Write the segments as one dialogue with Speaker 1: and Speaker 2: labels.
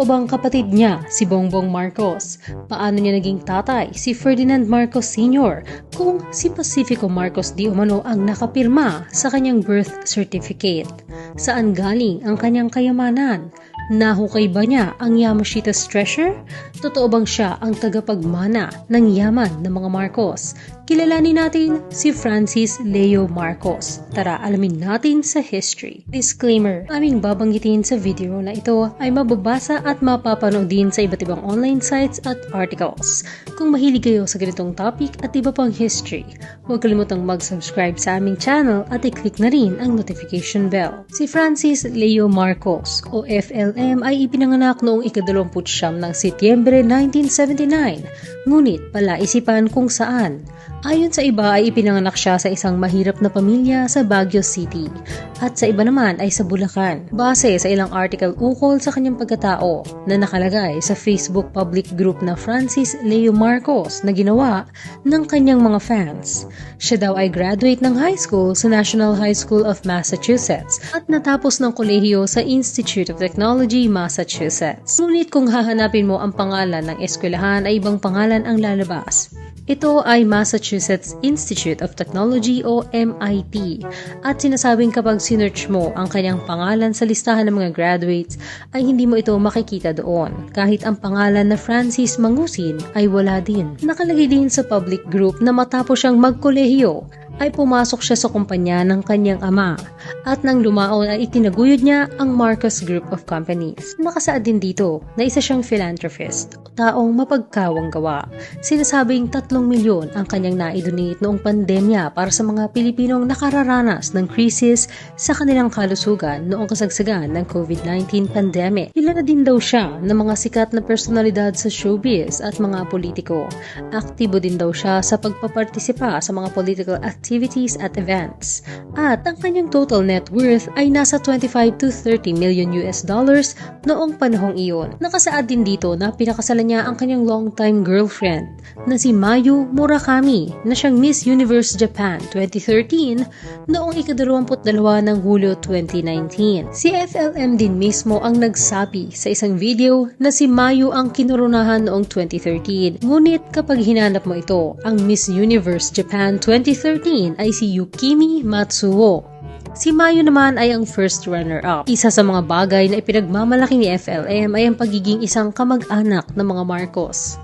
Speaker 1: Totoo bang kapatid niya si Bongbong Marcos? Paano niya naging tatay si Ferdinand Marcos Sr. kung si Pacifico Marcos di umano ang nakapirma sa kanyang birth certificate? Saan galing ang kanyang kayamanan? Nahukay ba niya ang Yamashita's treasure? Totoo bang siya ang tagapagmana ng yaman ng mga Marcos? Kilalanin natin si Francis Leo Marcos. Tara, alamin natin sa history. Disclaimer, aming babanggitin sa video na ito ay mababasa at mapapanood din sa iba't ibang online sites at articles. Kung mahilig kayo sa ganitong topic at iba pang history, huwag kalimutang mag-subscribe sa aming channel at i-click na rin ang notification bell. Si Francis Leo Marcos o FLM ay ipinanganak noong ikadalawamputsyam ng Setyembre 1979, ngunit palaisipan kung saan. Ayon sa iba ay ipinanganak siya sa isang mahirap na pamilya sa Baguio City at sa iba naman ay sa Bulacan. Base sa ilang article ukol sa kanyang pagkatao na nakalagay sa Facebook public group na Francis Leo Marcos na ginawa ng kanyang mga fans. Siya daw ay graduate ng high school sa National High School of Massachusetts at natapos ng kolehiyo sa Institute of Technology, Massachusetts. Ngunit kung hahanapin mo ang pangalan ng eskwelahan ay ibang pangalan ang lalabas. Ito ay Massachusetts Institute of Technology o MIT at sinasabing kapag sinearch mo ang kanyang pangalan sa listahan ng mga graduates ay hindi mo ito makikita doon kahit ang pangalan na Francis Mangusin ay wala din. Nakalagay din sa public group na matapos siyang magkolehiyo ay pumasok siya sa kumpanya ng kanyang ama at nang lumaon ay itinaguyod niya ang Marcos Group of Companies. Nakasaad din dito na isa siyang philanthropist taong mapagkawang gawa. Sinasabing 3 milyon ang kanyang naidonate noong pandemya para sa mga Pilipinong nakararanas ng krisis sa kanilang kalusugan noong kasagsagan ng COVID-19 pandemic. Kilala din daw siya ng mga sikat na personalidad sa showbiz at mga politiko. Aktibo din daw siya sa pagpapartisipa sa mga political activities at events. At ang kanyang total net worth ay nasa 25 to 30 million US dollars noong panahong iyon. Nakasaad din dito na pinakasalan niya ang kanyang longtime girlfriend na si Mayu Murakami na siyang Miss Universe Japan 2013 noong ikadalawamputdalawa ng Hulyo 2019. Si FLM din mismo ang nagsabi sa isang video na si Mayu ang kinurunahan noong 2013. Ngunit kapag hinanap mo ito, ang Miss Universe Japan 2013 ay si Yukimi Matsuo Si Mayo naman ay ang first runner-up. Isa sa mga bagay na ipinagmamalaki ni FLM ay ang pagiging isang kamag-anak ng mga Marcos.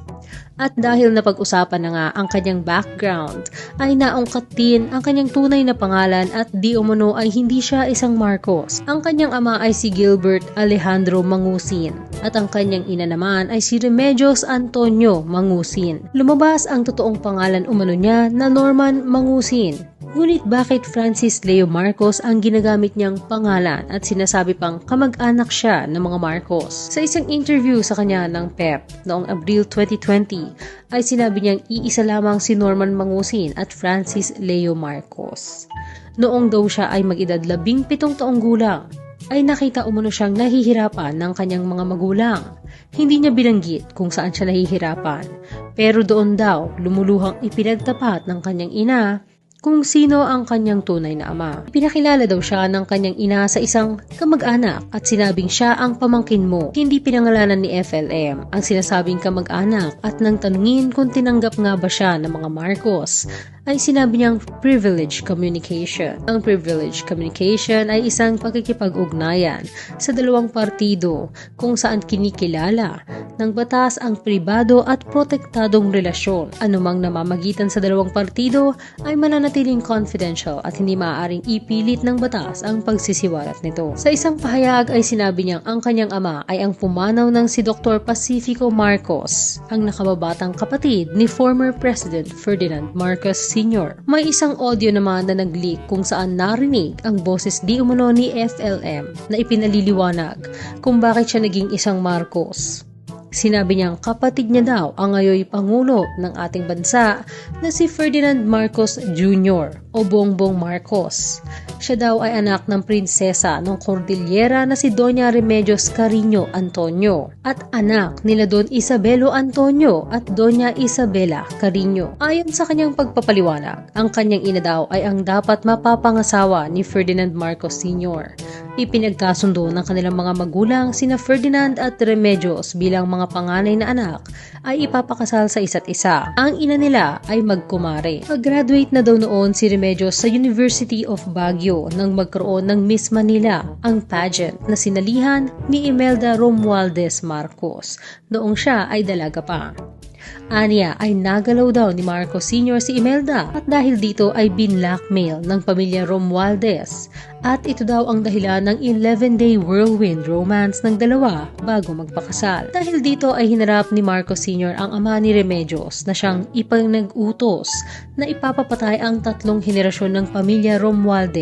Speaker 1: At dahil napag-usapan na nga ang kanyang background, ay naungkat din ang kanyang tunay na pangalan at di umano ay hindi siya isang Marcos. Ang kanyang ama ay si Gilbert Alejandro Mangusin at ang kanyang ina naman ay si Remedios Antonio Mangusin. Lumabas ang totoong pangalan umano niya na Norman Mangusin Ngunit bakit Francis Leo Marcos ang ginagamit niyang pangalan at sinasabi pang kamag-anak siya ng mga Marcos? Sa isang interview sa kanya ng PEP noong Abril 2020 ay sinabi niyang iisa lamang si Norman Mangusin at Francis Leo Marcos. Noong daw siya ay mag-edad labing pitong taong gulang, ay nakita umano siyang nahihirapan ng kanyang mga magulang. Hindi niya binanggit kung saan siya nahihirapan, pero doon daw lumuluhang ipinagtapat ng kanyang ina kung sino ang kanyang tunay na ama. Pinakilala daw siya ng kanyang ina sa isang kamag-anak at sinabing siya ang pamangkin mo. Hindi pinangalanan ni FLM ang sinasabing kamag-anak at nang tanungin kung tinanggap nga ba siya ng mga Marcos ay sinabi niyang privilege communication. Ang privilege communication ay isang pakikipag-ugnayan sa dalawang partido kung saan kinikilala ng batas ang pribado at protektadong relasyon. Anumang namamagitan sa dalawang partido ay mananatiling confidential at hindi maaaring ipilit ng batas ang pagsisiwalat nito. Sa isang pahayag ay sinabi niyang ang kanyang ama ay ang pumanaw ng si Dr. Pacifico Marcos, ang nakababatang kapatid ni former President Ferdinand Marcos Sr. May isang audio naman na nag-leak kung saan narinig ang boses di umano ni FLM na ipinaliliwanag kung bakit siya naging isang Marcos. Sinabi niyang kapatid niya daw ang ngayoy pangulo ng ating bansa na si Ferdinand Marcos Jr. o Bongbong Marcos. Siya daw ay anak ng prinsesa ng Cordillera na si Doña Remedios Carino Antonio at anak nila Don Isabelo Antonio at Doña Isabela Carino. Ayon sa kanyang pagpapaliwanag, ang kanyang ina daw ay ang dapat mapapangasawa ni Ferdinand Marcos Sr. Ipinagkasundo ng kanilang mga magulang sina Ferdinand at Remedios bilang mga panganay na anak ay ipapakasal sa isa't isa. Ang ina nila ay magkumare. Mag-graduate na daw noon si Remedios sa University of Baguio nang magkaroon ng Miss Manila, ang pageant na sinalihan ni Imelda Romualdez Marcos noong siya ay dalaga pa. Anya ay nagalaw daw ni Marcos Sr. si Imelda at dahil dito ay binlackmail ng pamilya Romualdez at ito daw ang dahilan ng 11-day whirlwind romance ng dalawa bago magpakasal. Dahil dito ay hinarap ni Marcos Sr. ang ama ni Remedios na siyang ipanag-utos na ipapapatay ang tatlong henerasyon ng pamilya Romualdez